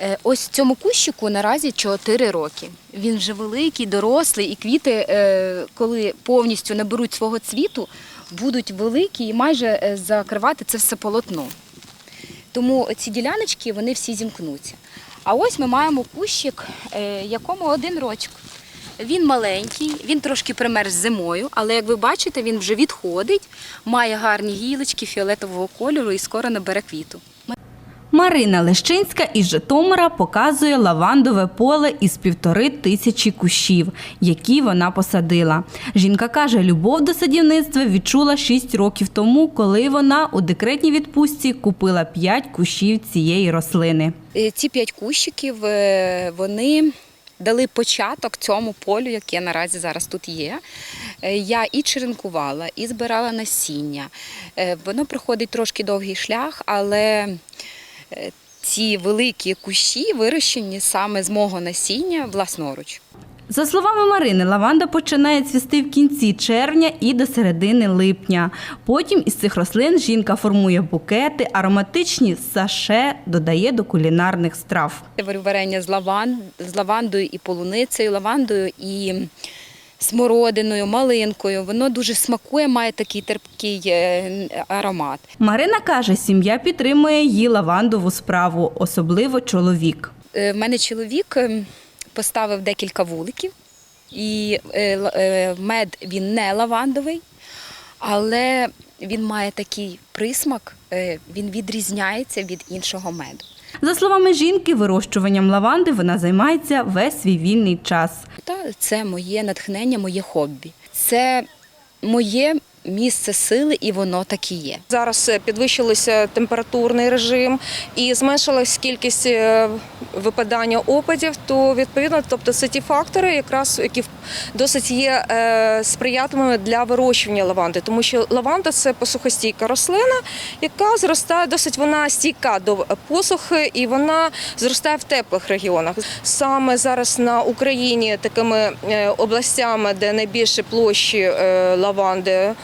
Е, Ось цьому кущику наразі 4 роки. Він вже великий, дорослий, і квіти, е, коли повністю наберуть свого цвіту, будуть великі і майже е, закривати це все полотно. Тому ці діляночки вони всі зімкнуться. А ось ми маємо кущик, якому один рочок. Він маленький, він трошки примерз зимою, але як ви бачите, він вже відходить, має гарні гілочки фіолетового кольору і скоро набере квіту. Марина Лещинська із Житомира показує лавандове поле із півтори тисячі кущів, які вона посадила. Жінка каже, любов до садівництва відчула 6 років тому, коли вона у декретній відпустці купила 5 кущів цієї рослини. Е, Ці п'ять кущиків е, вони дали початок цьому полю, яке наразі зараз тут є. Е, Я і черенкувала, і збирала насіння. Воно проходить трошки довгий шлях, але ці великі кущі вирощені саме з мого насіння власноруч. За словами Марини, лаванда починає цвісти в кінці червня і до середини липня. Потім із цих рослин жінка формує букети, ароматичні саше додає до кулінарних страв. Я варю варення з, лаван, з лавандою і полуницею, лавандою і смородиною, малинкою. Воно дуже смакує, має такий терпкий е, аромат. Марина каже, сім'я підтримує її лавандову справу, особливо чоловік. Е, В мене чоловік е, поставив декілька вуликів, і е, е, мед він не лавандовий, але він має такий присмак, е, він відрізняється від іншого меду. За словами жінки, вирощуванням лаванди вона займається весь свій вільний час. Та це моє натхнення, моє хобі. Це моє місце сили, і воно так і є. Зараз е, підвищився температурний режим і зменшилась кількість е, випадання опадів. То відповідно, тобто це ті фактори, якраз які досить є е, сприятливими для вирощування лаванди, тому що лаванда це посухостійка рослина, яка зростає досить вона стійка до посухи і вона зростає в теплих регіонах. Саме зараз на Україні такими областями, де найбільше площі лаванди.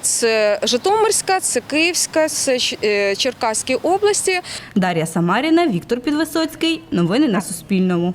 Це Житомирська, це Київська, це е, Черкаські області. Дар'я Самаріна, Віктор Підвисоцький. Новини на Суспільному.